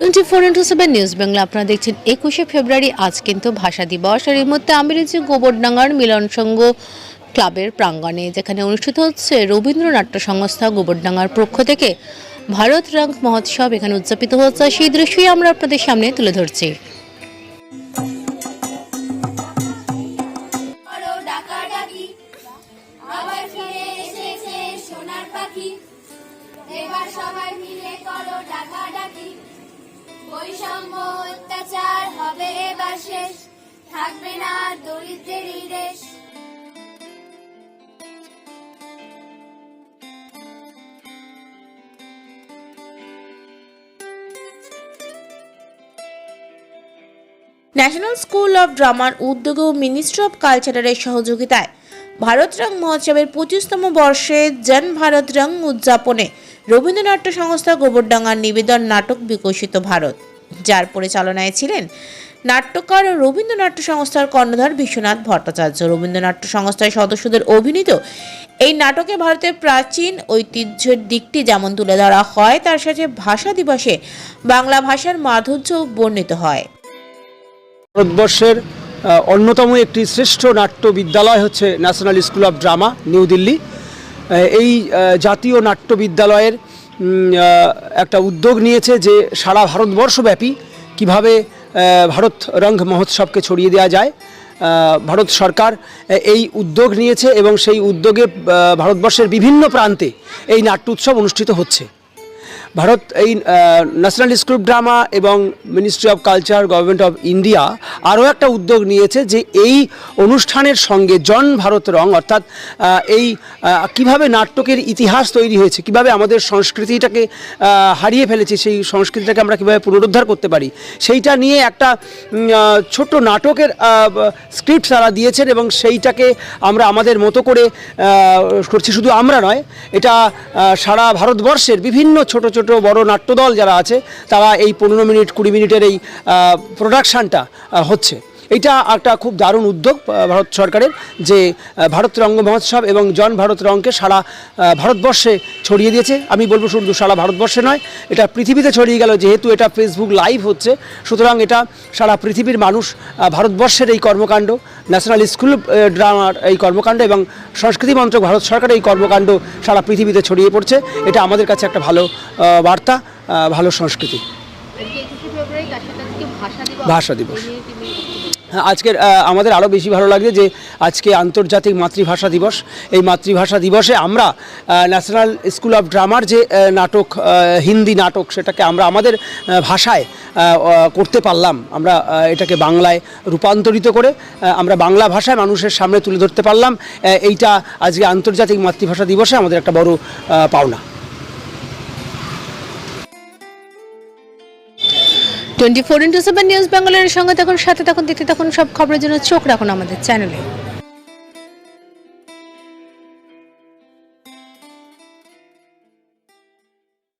Twenty four into seven news Bangla, আপনারা দেখছেন একুশে ফেব্রুয়ারি। আজ কিন্তু ভাষা দিবস, আর এর মধ্যে আমি রয়েছি গোবরডাঙ্গার মিলন সংঘ ক্লাবের প্রাঙ্গণে, যেখানে অনুষ্ঠিত হচ্ছে রবীন্দ্রনাট্য সংস্থা গোবরডাঙ্গার পক্ষ থেকে। ভারত রং মহোৎসব এখানে উদযাপিত হচ্ছে, সেই দৃশ্যই আমরা আপনাদের সামনে তুলে ধরছি। বৈষম্য অত্যাচার হবে শেষ। থাকবে না দেশ। ন্যাশনাল স্কুল অফ ড্রামার উদ্যোগে ও মিনিস্ট্রি অফ কালচারের সহযোগিতায় ভারত রং মহোৎসবের পঁচিশতম বর্ষে জন ভারত রং উদযাপনে রবীন্দ্রনাট্য সংস্থা গোবরডাঙ্গার নিবেদন নাটক বিকশিত ভারত। যার পরিচালনায় ছিলেন নাট্যকার রবীন্দ্রনাট্য সংস্থার কর্ণধার বিশ্বনাথ ভট্টাচার্য। রবীন্দ্রনাট্য সংস্থার সদস্যদের অভিনীত এই নাটকে ভারতের প্রাচীন ঐতিহ্যের দিকটি যেমন তুলে ধরা হয়, তার সাথে ভাষা দিবসে বাংলা ভাষার মাধুর্য বর্ণিত হয়। ভারতবর্ষের অন্যতম একটি শ্রেষ্ঠ নাট্য বিদ্যালয় হচ্ছে national school of drama new Delhi. এই জাতীয় নাট্য বিদ্যালয়ের একটা উদ্যোগ নিয়েছে যে সারা ভারতবর্ষব্যাপী কীভাবে ভারত রং মহোৎসবকে ছড়িয়ে দেওয়া যায়। ভারত সরকার এই উদ্যোগ নিয়েছে এবং সেই উদ্যোগে ভারতবর্ষের বিভিন্ন প্রান্তে এই নাট্য উৎসব অনুষ্ঠিত হচ্ছে। ভারত এই ন্যাশনাল স্কুল ড্রামা এবং ministry of culture government of India আরও একটা উদ্যোগ নিয়েছে যে এই অনুষ্ঠানের সঙ্গে জন ভারত রং, অর্থাৎ এই কীভাবে নাটকের ইতিহাস তৈরি হয়েছে, কীভাবে আমাদের সংস্কৃতিটাকে হারিয়ে ফেলেছে, সেই সংস্কৃতিটাকে আমরা কীভাবে পুনরুদ্ধার করতে পারি, সেইটা নিয়ে একটা ছোট্ট নাটকের স্ক্রিপ্ট তারা দিয়েছেন এবং সেইটাকে আমরা আমাদের মতো করে করছি শুধু আমরা নয়, এটা সারা ভারতবর্ষের বিভিন্ন ছোট ছোট বড় নাট্যদল যারা আছে, তারা এই পনেরো মিনিট, কুড়ি মিনিটের এই প্রোডাকশানটা হচ্ছে। এটা একটা খুব দারুণ উদ্যোগ ভারত সরকারের যে ভারত রঙ্গ মহোৎসব এবং জন ভারত রঙকে সারা ভারতবর্ষে ছড়িয়ে দিয়েছে। আমি বলব শুধু সারা ভারতবর্ষে নয়, এটা পৃথিবীতে ছড়িয়ে গেল, যেহেতু এটা ফেসবুক লাইভ হচ্ছে, সুতরাং এটা সারা পৃথিবীর মানুষ ভারতবর্ষের এই কর্মকাণ্ড ন্যাশনাল স্কুল ড্রামার এই কর্মকাণ্ড এবং সংস্কৃতি মন্ত্রক ভারত সরকারের এই কর্মকাণ্ড সারা পৃথিবীতে ছড়িয়ে পড়ছে। এটা আমাদের কাছে একটা ভালো বার্তা ভালো সংস্কৃতি। ভাষা দিবস। আজকের আমাদের আরও বেশি ভালো লাগছে যে আজকে আন্তর্জাতিক মাতৃভাষা দিবস। এই মাতৃভাষা দিবসে আমরা ন্যাশনাল স্কুল অফ ড্রামার যে নাটক হিন্দি নাটক সেটাকে আমরা আমাদের ভাষায় করতে পারলাম। আমরা এটাকে বাংলায় রূপান্তরিত করে আমরা বাংলা ভাষায় মানুষের সামনে তুলে ধরতে পারলাম। এইটা আজকে আন্তর্জাতিক মাতৃভাষা দিবসে আমাদের একটা বড় পাওনা। Twenty four into seven news বেঙ্গলের সঙ্গে তখন সাথে তখন দেখতে তখন সব খবরের জন্য চোখ রাখুন আমাদের চ্যানেলে।